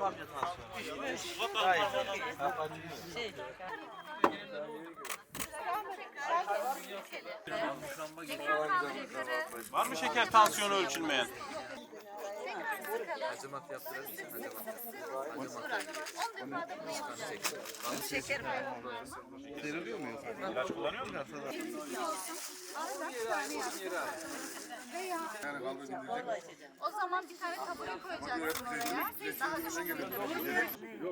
Amca tansiyonu. Var mı şeker tansiyonu ölçülmeyen? Hacamat yaptırabilirsin hacamat. İlaç kullanıyor musun? O zaman bir tane tabure koyacaksın oraya. Daha düşük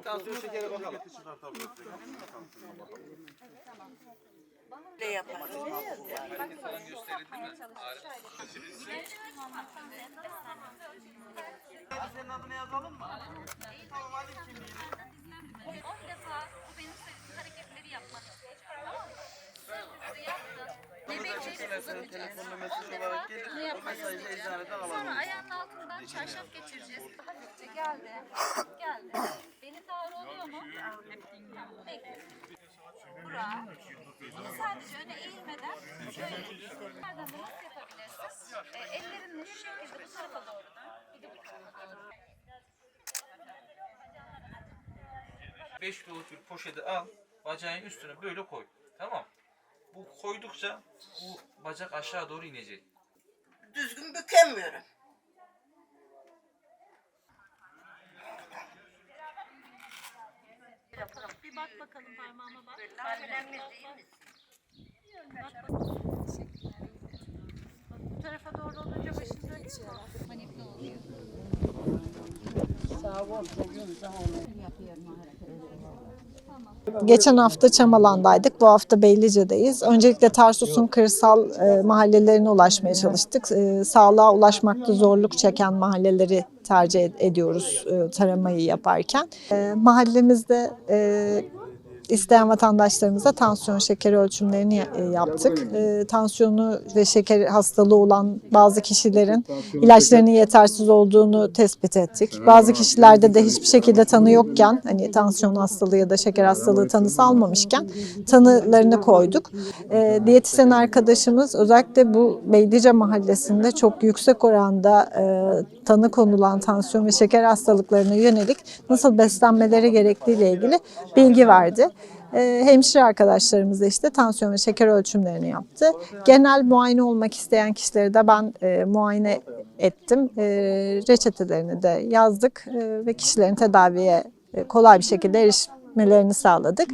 Tansiyon şekeri bakalım. Ne yaparız? Senin adını yazalım mı? Tamam hadi kimliğini. Sonra alalım. ayağının altından çarşaf geçireceğiz. Hafifçe geldi. Geldi. Benim ağrı oluyor mu? Bekle. Burak. Sadece öne eğilmeden şöyle. Nereden de nasıl yapabilirsin? E, ellerinle şu şekilde bu tarafa doğru dön. Bir de bu tarafa doğru. 5 kiloluk bir poşeti al, bacağın üstüne böyle koy. Tamam. Bu koydukça bu bacak aşağı doğru inecek. Düzgün bükemiyorum. Bir bak bakalım parmağıma bak. Bu tarafa doğru olunca başın dönüyor mu? Panikli oluyor. Geçen hafta Çamalan'daydık, bu hafta Beylice'deyiz. Öncelikle Tarsus'un kırsal e, mahallelerine ulaşmaya çalıştık. E, sağlığa ulaşmakta zorluk çeken mahalleleri tercih ed- ediyoruz e, taramayı yaparken. E, mahallemizde e, isteyen vatandaşlarımıza tansiyon şeker ölçümlerini e, yaptık. E, tansiyonu ve şeker hastalığı olan bazı kişilerin ilaçlarının yetersiz olduğunu tespit ettik. Bazı kişilerde de hiçbir şekilde tanı yokken hani tansiyon hastalığı ya da şeker hastalığı tanısı almamışken tanılarını koyduk. E, diyetisyen arkadaşımız özellikle bu Beylice mahallesinde çok yüksek oranda e, tanı konulan tansiyon ve şeker hastalıklarına yönelik nasıl beslenmeleri gerektiğiyle ilgili bilgi verdi. E, hemşire arkadaşlarımız da işte tansiyon ve şeker ölçümlerini yaptı. Genel muayene olmak isteyen kişileri de ben e, muayene ettim. E, reçetelerini de yazdık e, ve kişilerin tedaviye kolay bir şekilde erişmelerini sağladık.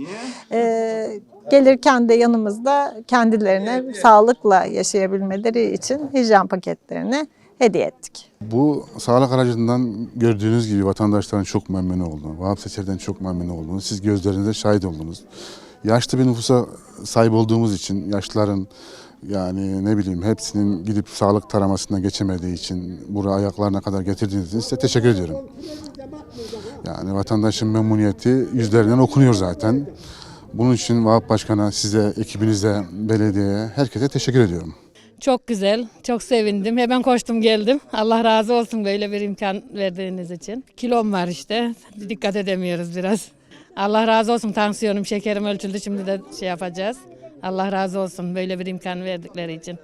Gelirken de yanımızda kendilerine sağlıkla yaşayabilmeleri için hijyen paketlerini hediye ettik. Bu sağlık aracından gördüğünüz gibi vatandaşların çok memnun olduğunu, Vahap Seçer'den çok memnun olduğunu siz gözlerinizle şahit oldunuz. Yaşlı bir nüfusa sahip olduğumuz için yaşlıların yani ne bileyim hepsinin gidip sağlık taramasından geçemediği için buraya ayaklarına kadar getirdiğiniz için size teşekkür ediyorum. Yani vatandaşın memnuniyeti yüzlerinden okunuyor zaten. Bunun için Vahap Başkan'a, size, ekibinize, belediyeye, herkese teşekkür ediyorum. Çok güzel, çok sevindim. Hemen koştum geldim. Allah razı olsun böyle bir imkan verdiğiniz için. Kilom var işte, dikkat edemiyoruz biraz. Allah razı olsun tansiyonum, şekerim ölçüldü. Şimdi de şey yapacağız. Allah razı olsun böyle bir imkan verdikleri için.